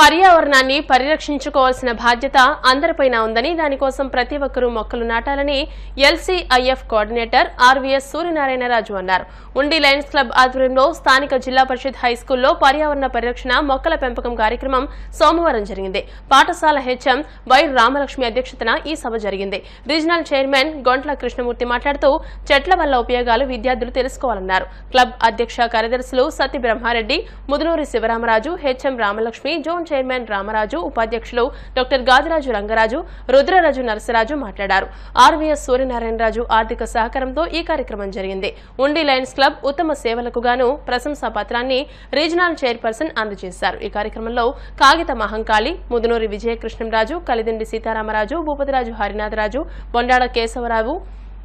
పర్యావరణాన్ని పరిరక్షించుకోవాల్సిన బాధ్యత అందరిపైన ఉందని దానికోసం ప్రతి ఒక్కరూ మొక్కలు నాటాలని ఎల్సీఐఎఫ్ కోఆర్డినేటర్ ఆర్వీఎస్ సూర్యనారాయణరాజు అన్నారు. ఉండి లయన్స్ క్లబ్ ఆధ్వర్యంలో స్థానిక జిల్లా పరిషత్ హైస్కూల్లో పర్యావరణ పరిరక్షణ మొక్కల పెంపకం కార్యక్రమం సోమవారం జరిగింది. పాఠశాల హెచ్ఎం వై రామలక్ష్మి అధ్యక్షతన ఈ సభ జరిగింది. రీజనల్ చైర్మన్ గొంట్ల కృష్ణమూర్తి మాట్లాడుతూ చెట్ల వల్ల ఉపయోగాలు విద్యార్థులు తెలుసుకోవాలన్నారు. క్లబ్ అధ్యక్ష కార్యదర్శులు Satya Brahmareddy Mudunuri Sivaramaraju HM Ramalakshmi zone chairman Ramaraju ఉపాధ్యక్షులు డాక్టర్ గాదిరాజు రంగరాజు రుద్రరాజు నరసరాజు మాట్లాడారు. ఆర్వీఎస్ సూర్యనారాయణరాజు ఆర్థిక సహకారంతో ఈ కార్యక్రమం జరిగింది. ఉండి లయన్స్ క్లబ్ ఉత్తమ సేవలకు గాను ప్రశంసా పత్రాన్ని రీజనల్ చైర్పర్సన్ అందజేశారు. ఈ కార్యక్రమంలో కాగిత మహంకాళి ముదునూరి విజయకృష్ణంరాజు కలిదిండి సీతారామరాజు భూపతిరాజు హరినాథరాజు బొండాడ కేశవరావు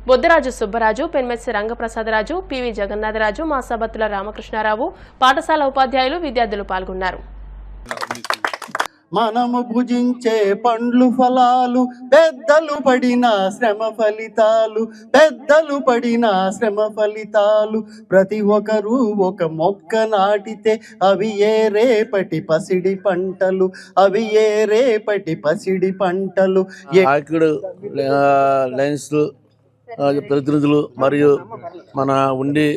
బుద్ధరాజు సుబ్బరాజు పెన్మెస్సి రంగప్రసాదరాజు పివి జగన్నాథరాజు మాసాబత్తుల రామకృష్ణారావు పాఠశాల ఉపాధ్యాయులు విద్యార్థులు పాల్గొన్నారు. మనము భుజించే పండ్లు ఫలాలు పెద్దలు పడిన శ్రమ ఫలితాలు పెద్దలు పడిన శ్రమ ఫలితాలు. ప్రతి ఒక్కరూ ఒక మొక్క నాటితే అవి ఏ రేపటి పసిడి పంటలు అవి ఏ రేపటి పసిడి పంటలు. ఏ- లైన్స్ ప్రతినిధులు మరియు మన ఉండి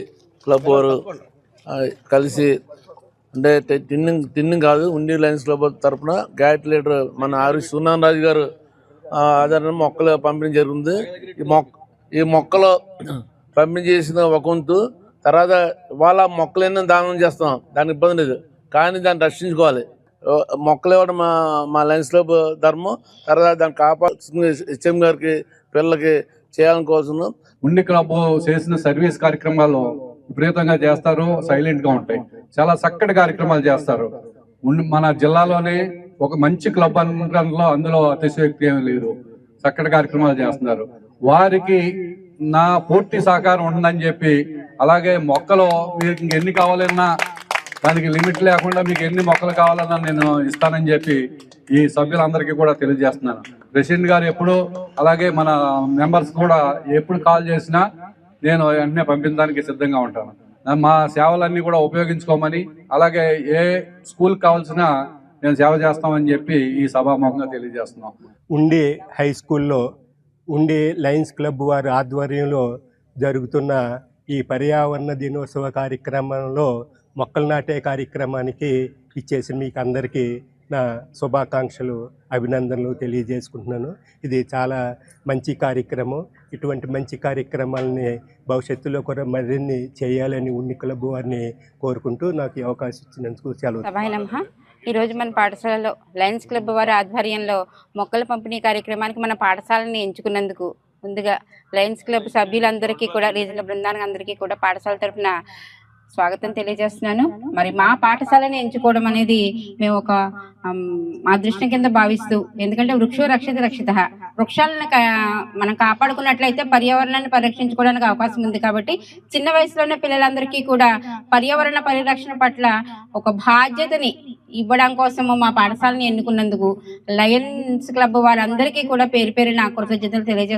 క్లబ్ వారు కలిసి అంటే టి- టిన్నింగ్ టిన్నింగ్ కాదు ఉండి లైన్స్ క్లబ్ తరఫున గ్యాట్ లీడర్ మన ఆరు సున్నాన్ రాజు గారు ఆధారణ ఆధారంగా మొక్కలు పంపిణీ జరుగుతుంది ఈ మొక్క ఈ మొక్కలు పంపిణీ చేసిన ఒక వంతు తర్వాత వాళ్ళ మొక్కలైనా దానం చేస్తాం దానికి ఇబ్బంది లేదు. కానీ దాన్ని రక్షించుకోవాలి. మొక్కలు ఇవ్వడం మా మా లైన్స్ క్లబ్ ధర్మం. తర్వాత దాన్ని కాపాడుతుంది హెచ్ఎం గారికి పిల్లలకి చేయాలని కోసం ఉండి క్లబ్ చేసిన సర్వీస్ కార్యక్రమాలు విపరీతంగా చేస్తారు సైలెంట్గా ఉంటాయి. చాలా చక్కటి కార్యక్రమాలు చేస్తారు. మన జిల్లాలోనే ఒక మంచి క్లబ్ అనడంలో అందులో అతిశయోక్తి ఏమీ లేదు. చక్కటి కార్యక్రమాలు చేస్తున్నారు. వారికి నా పూర్తి సహకారం ఉందని చెప్పి అలాగే మొక్కలు మీకు ఎన్ని కావాలన్నా దానికి లిమిట్ లేకుండా మీకు ఎన్ని మొక్కలు కావాలన్నా నేను ఇస్తానని చెప్పి ఈ సభ్యులందరికీ కూడా తెలియజేస్తున్నాను. ప్రెసిడెంట్ గారు ఎప్పుడు అలాగే మన మెంబర్స్ కూడా ఎప్పుడు కాల్ చేసినా నేను వెంటనే పంపించడానికి సిద్ధంగా ఉంటాను. మా సేవలన్నీ కూడా ఉపయోగించుకోమని అలాగే ఏ స్కూల్ కావాల్సిన నేను సేవ చేస్తామని చెప్పి ఈ సభాముఖంగా తెలియజేస్తున్నాం. ఉండి హై స్కూల్లో ఉండి లయన్స్ క్లబ్ వారి ఆధ్వర్యంలో జరుగుతున్న ఈ పర్యావరణ దినోత్సవ కార్యక్రమంలో మొక్కలు నాటే కార్యక్రమానికి ఇచ్చేసిన మీకు అందరికీ నా శుభాకాంక్షలు అభినందనలు తెలియజేసుకుంటున్నాను. ఇది చాలా మంచి కార్యక్రమం. ఇటువంటి మంచి కార్యక్రమాలని భవిష్యత్తులో కూడా మరిన్ని చేయాలని ఉన్ని క్లబ్ వారిని కోరుకుంటూ నాకు అవకాశం ఇచ్చినందుకు సెలవు ఈరోజు మన పాఠశాలలో లయన్స్ క్లబ్ వారి ఆధ్వర్యంలో మొక్కల పంపిణీ కార్యక్రమానికి మన పాఠశాలని ఎంచుకున్నందుకు ముందుగా లయన్స్ క్లబ్ సభ్యులందరికీ కూడా రీజనల్ బృందానికి అందరికీ కూడా పాఠశాల తరఫున స్వాగతం తెలియజేస్తున్నాను. మరి మా పాఠశాలని ఎంచుకోవడం అనేది మేము ఒక మా అదృష్టం కింద భావిస్తూ ఎందుకంటే వృక్షో రక్షిత రక్షిత. వృక్షాలను మనం కాపాడుకున్నట్లయితే పర్యావరణాన్ని పరిరక్షించుకోవడానికి అవకాశం ఉంది కాబట్టి చిన్న వయసులోనే పిల్లలందరికీ కూడా పర్యావరణ పరిరక్షణ పట్ల ఒక బాధ్యతని ఇవ్వడం కోసము మా పాఠశాలని ఎన్నుకున్నందుకు లయన్స్ క్లబ్ వారందరికీ కూడా పేరు పేరు నా కృతజ్ఞతలు తెలియజేస్తున్నాను